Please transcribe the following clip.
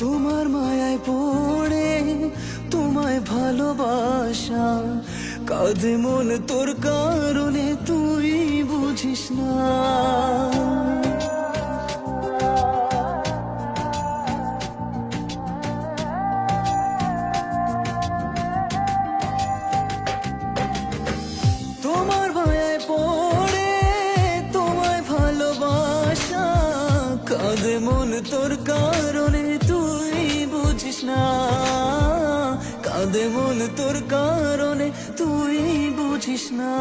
তোমার মায়ায় পড়ে, তোমায় ভালোবাসা। কাঁদে মন তোর কারণে তুই বুঝিস না। তোমার মায়ায় পড়ে, তোমায় ভালোবাসা। কাঁদে মন তোর কারণে কাঁদে মন তোর কারণে তুই বুঝিস না।